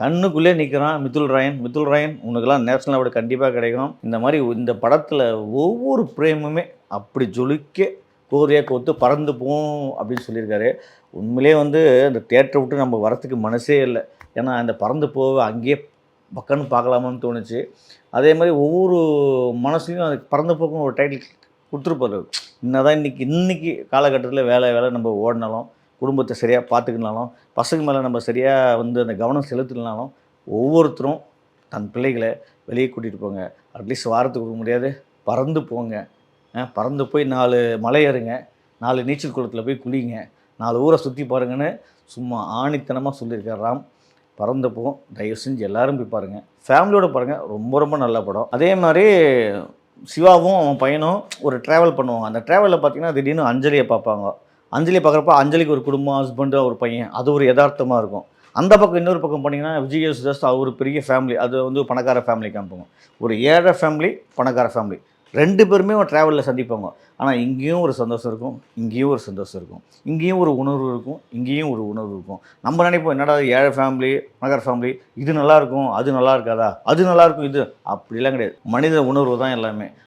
கண்ணுக்குள்ளே நிற்கிறான் மிதுல் ராயன். மிதுல் ராயன் உனக்கெல்லாம் நேஷனல் அவார்டு கண்டிப்பாக கிடைக்கும். இந்த மாதிரி இந்த படத்தில் ஒவ்வொரு பிரேமுமே அப்படி ஜொலிக்க கோரியாக கோத்து பறந்து போகும் அப்படின்னு சொல்லியிருக்காரு. உண்மையிலே வந்து அந்த தேட்டரை விட்டு நம்ம வரத்துக்கு மனசே இல்லை. ஏன்னா அந்த பறந்து போக அங்கேயே பக்கன்னு பார்க்கலாமான்னு தோணுச்சு. அதே மாதிரி ஒவ்வொரு மனசுலையும் அது பறந்து போக்கும் ஒரு டைட்டில் கொடுத்துருப்பாரு. என்னதான் இன்றைக்கி இன்றைக்கி காலகட்டத்தில் வேலை வேலை நம்ம ஓடினாலும். குடும்பத்தை சரியாக பார்த்துக்கினாலும் பசங்க மேலே நம்ம சரியாக வந்து அந்த கவனம் செலுத்தினாலும் ஒவ்வொருத்தரும் தன் பிள்ளைகளை வெளியே கூட்டிகிட்டு போங்க. அட்லீஸ்ட் வாரத்துக்கு கொடுக்க முடியாது பறந்து போங்க. பறந்து போய் நாலு மலை ஏறுங்க. நாலு நீச்சல் குளத்தில் போய் குளிங்க. நாலு ஊரை சுற்றி பாருங்கன்னு சும்மா ஆணித்தனமாக சொல்லியிருக்கார் ராம். பறந்து தயவு செஞ்சு எல்லோரும் போய் பாருங்கள் ஃபேமிலியோடு பாருங்கள் ரொம்ப ரொம்ப நல்ல படம். அதே மாதிரி சிவாவும் அவன் பையனும் ஒரு ட்ராவல் பண்ணுவாங்க. அந்த ட்ராவலில் பார்த்தீங்கன்னா திடீர்னு அஞ்சலியை பார்ப்பாங்க. அஞ்சலி பார்க்குறப்ப அஞ்சலிக்கு ஒரு குடும்பம் ஹஸ்பண்டு ஒரு பையன். அது ஒரு யதார்த்தமாக இருக்கும். அந்த பக்கம் இன்னொரு பக்கம் போனீங்கன்னா விஜய் சுதாஸ் அவர் பெரிய ஃபேமிலி அது வந்து பணக்கார ஃபேமிலி காமிப்பாங்க ஒரு ஏழை ஃபேமிலி பணக்கார ஃபேமிலி ரெண்டு பேருமே ட்ராவலில் சந்திப்பாங்க. ஆனால் இங்கேயும் ஒரு சந்தோஷம் இருக்கும். இங்கேயும் ஒரு சந்தோஷம் இருக்கும். இங்கேயும் ஒரு உணர்வு இருக்கும். இங்கேயும் ஒரு உணர்வு இருக்கும். நம்ம நினைப்போம் என்னடா இது ஏழை ஃபேமிலி பணக்கார ஃபேமிலி இது நல்லாயிருக்கும் அது நல்லா இருக்காதா? அது நல்லாயிருக்கும் இது அப்படிலாம் கிடையாது. மனித உணர்வு தான் எல்லாமே.